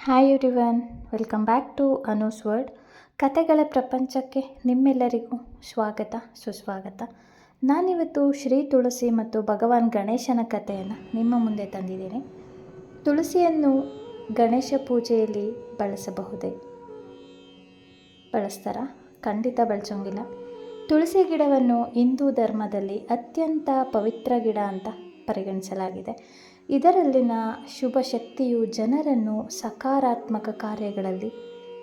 Hi everyone welcome back to Anu's world ಕತೆಗಳ ಪ್ರಪಂಚಕ್ಕೆ ನಿಮ್ಮೆಲ್ಲರಿಗೂ ಸ್ವಾಗತ, ಸುಸ್ವಾಗತ. ನಾನಿವತ್ತು ಶ್ರೀ ತುಳಸಿ ಮತ್ತು ಭಗವಾನ್ ಗಣೇಶನ ಕಥೆಯನ್ನು ನಿಮ್ಮ ಮುಂದೆ ತಂದಿದ್ದೀನಿ. ತುಳಸಿಯನ್ನು ಗಣೇಶ ಪೂಜೆಯಲ್ಲಿ ಬಳಸಬಹುದೇ? ಬಳಸ್ತಾರ? ಖಂಡಿತ ಬಳಸೋಂಗಿಲ್ಲ. ತುಳಸಿ ಗಿಡವನ್ನು ಹಿಂದೂ ಧರ್ಮದಲ್ಲಿ ಅತ್ಯಂತ ಪವಿತ್ರ ಗಿಡ ಅಂತ ಪರಿಗಣಿಸಲಾಗಿದೆ. ಇದರಲ್ಲಿನ ಶುಭ ಶಕ್ತಿಯು ಜನರನ್ನು ಸಕಾರಾತ್ಮಕ ಕಾರ್ಯಗಳಲ್ಲಿ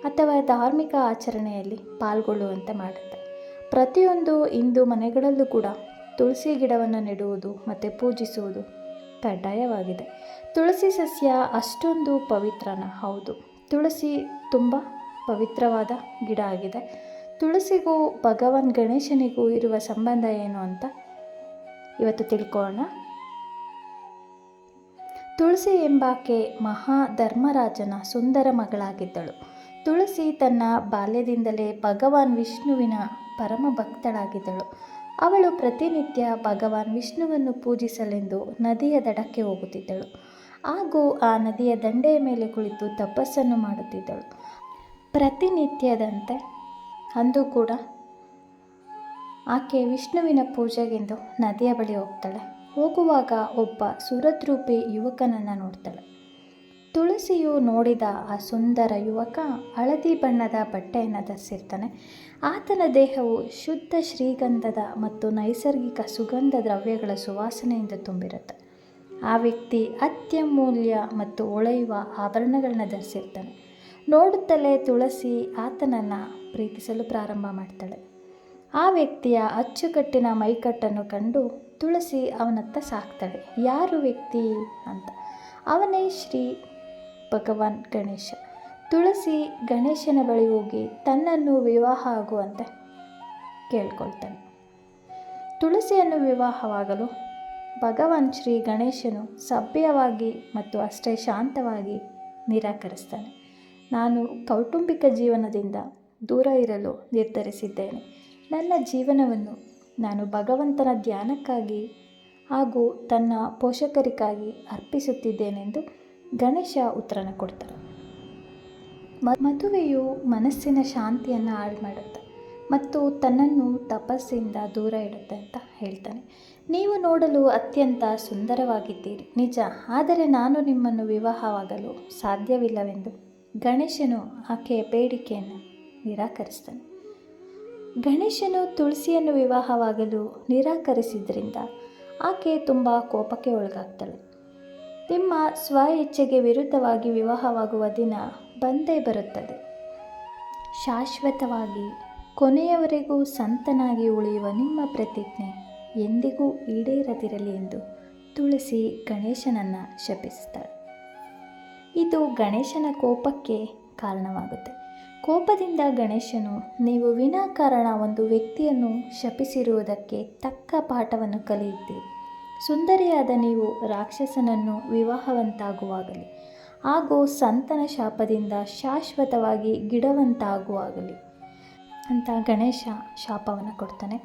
ಅಥವಾ ಧಾರ್ಮಿಕ ಆಚರಣೆಯಲ್ಲಿ ಪಾಲ್ಗೊಳ್ಳುವಂತೆ ಮಾಡುತ್ತೆ. ಪ್ರತಿಯೊಂದು ಹಿಂದೂ ಮನೆಗಳಲ್ಲೂ ಕೂಡ ತುಳಸಿ ಗಿಡವನ್ನು ನೆಡುವುದು ಮತ್ತು ಪೂಜಿಸುವುದು ಕಡ್ಡಾಯವಾಗಿದೆ. ತುಳಸಿ ಸಸ್ಯ ಅಷ್ಟೊಂದು ಪವಿತ್ರನ, ಹೌದು. ತುಳಸಿ ತುಂಬ ಪವಿತ್ರವಾದ ಗಿಡ ಆಗಿದೆ. ತುಳಸಿಗೂ ಭಗವಾನ್ ಗಣೇಶನಿಗೂ ಇರುವ ಸಂಬಂಧ ಏನು ಅಂತ ಇವತ್ತು ತಿಳ್ಕೊಳ್ಳೋಣ. ತುಳಸಿ ಎಂಬಾಕೆ ಮಹಾ ಧರ್ಮರಾಜನ ಸುಂದರ ಮಗಳಾಗಿದ್ದಳು. ತುಳಸಿ ತನ್ನ ಬಾಲ್ಯದಿಂದಲೇ ಭಗವಾನ್ ವಿಷ್ಣುವಿನ ಪರಮ ಭಕ್ತಳಾಗಿದ್ದಳು. ಅವಳು ಪ್ರತಿನಿತ್ಯ ಭಗವಾನ್ ವಿಷ್ಣುವನ್ನು ಪೂಜಿಸಲೆಂದು ನದಿಯ ದಡಕ್ಕೆ ಹೋಗುತ್ತಿದ್ದಳು. ಹಾಗೂ ಆ ನದಿಯ ದಂಡೆಯ ಮೇಲೆ ಕುಳಿತು ತಪಸ್ಸನ್ನು ಮಾಡುತ್ತಿದ್ದಳು. ಪ್ರತಿನಿತ್ಯದಂತೆ ಅಂದು ಕೂಡ ಆಕೆ ವಿಷ್ಣುವಿನ ಪೂಜೆಗೆಂದು ನದಿಯ ಬಳಿ ಹೋಗ್ತಾಳೆ. ಹೋಗುವಾಗ ಒಬ್ಬ ಸುರದ್ರೂಪಿ ಯುವಕನನ್ನು ನೋಡ್ತಾಳೆ. ತುಳಸಿಯು ನೋಡಿದ ಆ ಸುಂದರ ಯುವಕ ಹಳದಿ ಬಣ್ಣದ ಬಟ್ಟೆಯನ್ನು ಧರಿಸಿರ್ತಾನೆ. ಆತನ ದೇಹವು ಶುದ್ಧ ಶ್ರೀಗಂಧದ ಮತ್ತು ನೈಸರ್ಗಿಕ ಸುಗಂಧ ದ್ರವ್ಯಗಳ ಸುವಾಸನೆಯಿಂದ ತುಂಬಿರುತ್ತೆ. ಆ ವ್ಯಕ್ತಿ ಅತ್ಯಮೂಲ್ಯ ಮತ್ತು ಒಳೆಯುವ ಆಭರಣಗಳನ್ನ ಧರಿಸಿರ್ತಾನೆ. ನೋಡುತ್ತಲೇ ತುಳಸಿ ಆತನನ್ನು ಪ್ರೀತಿಸಲು ಪ್ರಾರಂಭ ಮಾಡ್ತಾಳೆ. ಆ ವ್ಯಕ್ತಿಯ ಅಚ್ಚುಕಟ್ಟಿನ ಮೈಕಟ್ಟನ್ನು ಕಂಡು ತುಳಸಿ ಅವನತ್ತ ಸಾಕ್ತಾಳೆ. ಯಾರು ವ್ಯಕ್ತಿ? ಅಂತ. ಅವನೇ ಶ್ರೀ ಭಗವಾನ್ ಗಣೇಶ. ತುಳಸಿ ಗಣೇಶನ ಬಳಿ ಹೋಗಿ ತನ್ನನ್ನು ವಿವಾಹ ಆಗುವಂತೆ ಕೇಳ್ಕೊಳ್ತಾನೆ. ತುಳಸಿಯನ್ನು ವಿವಾಹವಾಗಲು ಭಗವಾನ್ ಶ್ರೀ ಗಣೇಶನು ಸಭ್ಯವಾಗಿ ಮತ್ತು ಅಷ್ಟೇ ಶಾಂತವಾಗಿ ನಿರಾಕರಿಸ್ತಾನೆ. ನಾನು ಕೌಟುಂಬಿಕ ಜೀವನದಿಂದ ದೂರ ಇರಲು ನಿರ್ಧರಿಸಿದ್ದೇನೆ. ನನ್ನ ಜೀವನವನ್ನು ನಾನು ಭಗವಂತನ ಧ್ಯಾನಕ್ಕಾಗಿ ಹಾಗೂ ತನ್ನ ಪೋಷಕರಿಗಾಗಿ ಅರ್ಪಿಸುತ್ತಿದ್ದೇನೆಂದು ಗಣೇಶ ಉತ್ತರನ ಕೊಡ್ತಾರೆ. ಮದುವೆಯು ಮನಸ್ಸಿನ ಶಾಂತಿಯನ್ನು ಹಾಳು ಮಾಡುತ್ತೆ ಮತ್ತು ತನ್ನನ್ನು ತಪಸ್ಸಿಂದ ದೂರ ಇಡುತ್ತೆ ಅಂತ ಹೇಳ್ತಾನೆ. ನೀವು ನೋಡಲು ಅತ್ಯಂತ ಸುಂದರವಾಗಿದ್ದೀರಿ. ನಿಜ, ಆದರೆ ನಾನು ನಿಮ್ಮನ್ನು ವಿವಾಹವಾಗಲು ಸಾಧ್ಯವಿಲ್ಲವೆಂದು ಗಣೇಶನು ಆಕೆಯ ಬೇಡಿಕೆಯನ್ನು ನಿರಾಕರಿಸ್ತಾನೆ. ಗಣೇಶನು ತುಳಸಿಯನ್ನು ವಿವಾಹವಾಗಲು ನಿರಾಕರಿಸಿದ್ರಿಂದ ಆಕೆ ತುಂಬ ಕೋಪಕ್ಕೆ ಒಳಗಾಗ್ತಾಳೆ. ನಿಮ್ಮ ಸ್ವ ಇಚ್ಛೆಗೆ ವಿರುದ್ಧವಾಗಿ ವಿವಾಹವಾಗುವ ದಿನ ಬಂದೇ ಬರುತ್ತದೆ. ಶಾಶ್ವತವಾಗಿ ಕೊನೆಯವರೆಗೂ ಸಂತನಾಗಿ ಉಳಿಯುವ ನಿಮ್ಮ ಪ್ರತಿಜ್ಞೆ ಎಂದಿಗೂ ಈಡೇರದಿರಲಿ ಎಂದು ತುಳಸಿ ಗಣೇಶನನ್ನು ಶಪಿಸುತ್ತಾಳೆ ಇದು ಗಣೇಶನ ಕೋಪಕ್ಕೆ ಕಾರಣವಾಗುತ್ತೆ. ಕೋಪದಿಂದ ಗಣೇಶನು, ನೀವು ವಿನಾಕಾರಣ ಒಂದು ವ್ಯಕ್ತಿಯನ್ನು ಶಪಿಸಿರುವುದಕ್ಕೆ ತಕ್ಕ ಪಾಠವನ್ನು ಕಲಿಯುತ್ತೀರಿ. ಸುಂದರಿಯಾದ ನೀವು ರಾಕ್ಷಸನನ್ನು ವಿವಾಹವಂತಾಗುವಾಗಲಿ. ಹಾಗೂ ಸಂತನ ಶಾಪದಿಂದ ಶಾಶ್ವತವಾಗಿ ಗಿಡವಂತಾಗುವಾಗಲಿ. ಅಂತ ಗಣೇಶ ಶಾಪವನ್ನು ಕೊಡ್ತಾನೆ.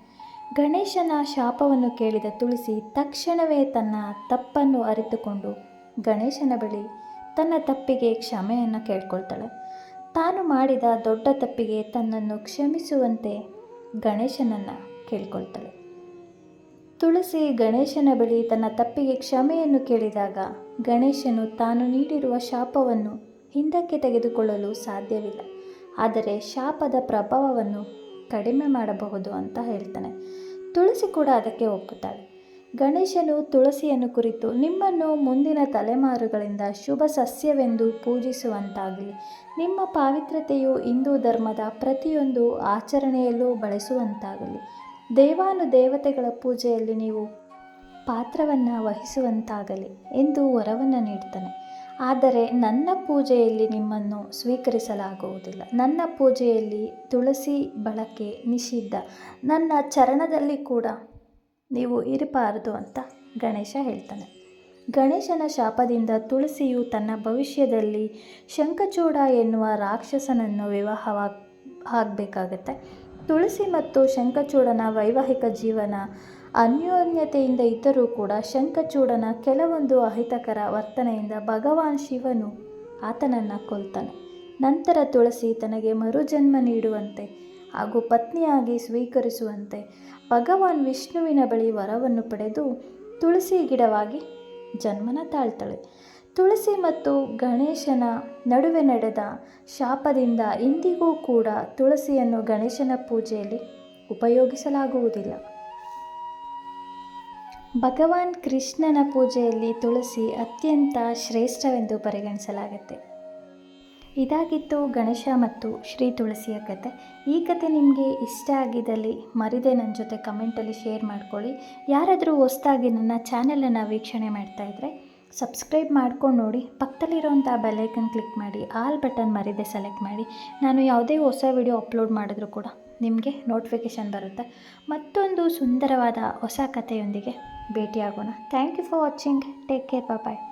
ಗಣೇಶನ ಶಾಪವನ್ನು ಕೇಳಿದ ತುಳಸಿ ತಕ್ಷಣವೇ ತನ್ನ ತಪ್ಪನ್ನು ಅರಿತುಕೊಂಡು ಗಣೇಶನ ಬಳಿ ತನ್ನ ತಪ್ಪಿಗೆ ಕ್ಷಮೆಯನ್ನು ಕೇಳ್ಕೊಳ್ತಾಳೆ. ತಾನು ಮಾಡಿದ ದೊಡ್ಡ ತಪ್ಪಿಗೆ ತನ್ನನ್ನು ಕ್ಷಮಿಸುವಂತೆ ಗಣೇಶನನ್ನು ಕೇಳ್ಕೊಳ್ತಾಳೆ. ತುಳಸಿ ಗಣೇಶನ ಬಳಿ ತನ್ನ ತಪ್ಪಿಗೆ ಕ್ಷಮೆಯನ್ನು ಕೇಳಿದಾಗ ಗಣೇಶನು ತಾನು ನೀಡಿರುವ ಶಾಪವನ್ನು ಹಿಂದಕ್ಕೆ ತೆಗೆದುಕೊಳ್ಳಲು ಸಾಧ್ಯವಿಲ್ಲ. ಆದರೆ ಶಾಪದ ಪ್ರಭಾವವನ್ನು ಕಡಿಮೆ ಮಾಡಬಹುದು ಅಂತ ಹೇಳ್ತಾನೆ. ತುಳಸಿ ಕೂಡ ಅದಕ್ಕೆ ಒಪ್ಪುತ್ತಾಳೆ. ಗಣೇಶನು ತುಳಸಿಯನ್ನು ಕುರಿತು, ನಿಮ್ಮನ್ನು ಮುಂದಿನ ತಲೆಮಾರುಗಳಿಂದ ಶುಭ ಸಸ್ಯವೆಂದು ಪೂಜಿಸುವಂತಾಗಲಿ. ನಿಮ್ಮ ಪಾವಿತ್ರತೆಯು ಹಿಂದೂ ಧರ್ಮದ ಪ್ರತಿಯೊಂದು ಆಚರಣೆಯಲ್ಲೂ ಬಳಸುವಂತಾಗಲಿ. ದೇವಾನು ದೇವತೆಗಳ ಪೂಜೆಯಲ್ಲಿ ನೀವು ಪಾತ್ರವನ್ನು ವಹಿಸುವಂತಾಗಲಿ ಎಂದು ವರವನ್ನು ನೀಡ್ತಾನೆ. ಆದರೆ ನನ್ನ ಪೂಜೆಯಲ್ಲಿ ನಿಮ್ಮನ್ನು ಸ್ವೀಕರಿಸಲಾಗುವುದಿಲ್ಲ. ನನ್ನ ಪೂಜೆಯಲ್ಲಿ ತುಳಸಿ ಬಳಕೆ ನಿಷಿದ್ಧ. ನನ್ನ ಚರಣದಲ್ಲಿ ಕೂಡ ನೀವು ಇರಬಾರದು ಅಂತ ಗಣೇಶ ಹೇಳ್ತಾನೆ. ಗಣೇಶನ ಶಾಪದಿಂದ ತುಳಸಿಯು ತನ್ನ ಭವಿಷ್ಯದಲ್ಲಿ ಶಂಖಚೂಡ ಎನ್ನುವ ರಾಕ್ಷಸನನ್ನು ವಿವಾಹವಾಗ ಆಗಬೇಕಾಗತ್ತೆ ತುಳಸಿ ಮತ್ತು ಶಂಖಚೂಡನ ವೈವಾಹಿಕ ಜೀವನ ಅನ್ಯೋನ್ಯತೆಯಿಂದ ಇದ್ದರೂ ಕೂಡ ಶಂಖಚೂಡನ ಕೆಲವೊಂದು ಅಹಿತಕರ ವರ್ತನೆಯಿಂದ ಭಗವಾನ್ ಶಿವನು ಆತನನ್ನು ಕೊಲ್ತಾನೆ. ನಂತರ ತುಳಸಿ ತನಗೆ ಮರುಜನ್ಮ ನೀಡುವಂತೆ ಹಾಗೂ ಪತ್ನಿಯಾಗಿ ಸ್ವೀಕರಿಸುವಂತೆ ಭಗವಾನ್ ವಿಷ್ಣುವಿನ ಬಳಿ ವರವನ್ನು ಪಡೆದು ತುಳಸಿ ಗಿಡವಾಗಿ ಜನ್ಮನ ತಾಳ್ತಾಳೆ. ತುಳಸಿ ಮತ್ತು ಗಣೇಶನ ನಡುವೆ ನಡೆದ ಶಾಪದಿಂದ ಇಂದಿಗೂ ಕೂಡ ತುಳಸಿಯನ್ನು ಗಣೇಶನ ಪೂಜೆಯಲ್ಲಿ ಉಪಯೋಗಿಸಲಾಗುವುದಿಲ್ಲ. ಭಗವಾನ್ ಕೃಷ್ಣನ ಪೂಜೆಯಲ್ಲಿ ತುಳಸಿ ಅತ್ಯಂತ ಶ್ರೇಷ್ಠವೆಂದು ಪರಿಗಣಿಸಲಾಗುತ್ತೆ. ಇದಾಗಿತ್ತು ಗಣೇಶ ಮತ್ತು ಶ್ರೀ ತುಳಸಿಯ ಕತೆ. ಈ ಕತೆ ನಿಮಗೆ ಇಷ್ಟ ಆಗಿದ್ದಲ್ಲಿ ಮರಿದೆ ನನ್ನ ಜೊತೆ ಕಮೆಂಟಲ್ಲಿ ಶೇರ್ ಮಾಡ್ಕೊಳ್ಳಿ. ಯಾರಾದರೂ ಹೊಸ್ದಾಗಿ ನನ್ನ ಚಾನೆಲನ್ನು ವೀಕ್ಷಣೆ ಮಾಡ್ತಾ ಇದ್ದರೆ ಸಬ್ಸ್ಕ್ರೈಬ್ ಮಾಡ್ಕೊಂಡು ನೋಡಿ. ಪಕ್ಕದಲ್ಲಿರೋಂಥ ಬೆಲೈಕನ್ ಕ್ಲಿಕ್ ಮಾಡಿ ಆಲ್ ಬಟನ್ ಮರಿದೆ ಸೆಲೆಕ್ಟ್ ಮಾಡಿ. ನಾನು ಯಾವುದೇ ಹೊಸ ವಿಡಿಯೋ ಅಪ್ಲೋಡ್ ಮಾಡಿದ್ರೂ ಕೂಡ ನಿಮಗೆ ನೋಟಿಫಿಕೇಷನ್ ಬರುತ್ತೆ. ಮತ್ತೊಂದು ಸುಂದರವಾದ ಹೊಸ ಕಥೆಯೊಂದಿಗೆ ಭೇಟಿಯಾಗೋಣ. Thank you for watching take care bye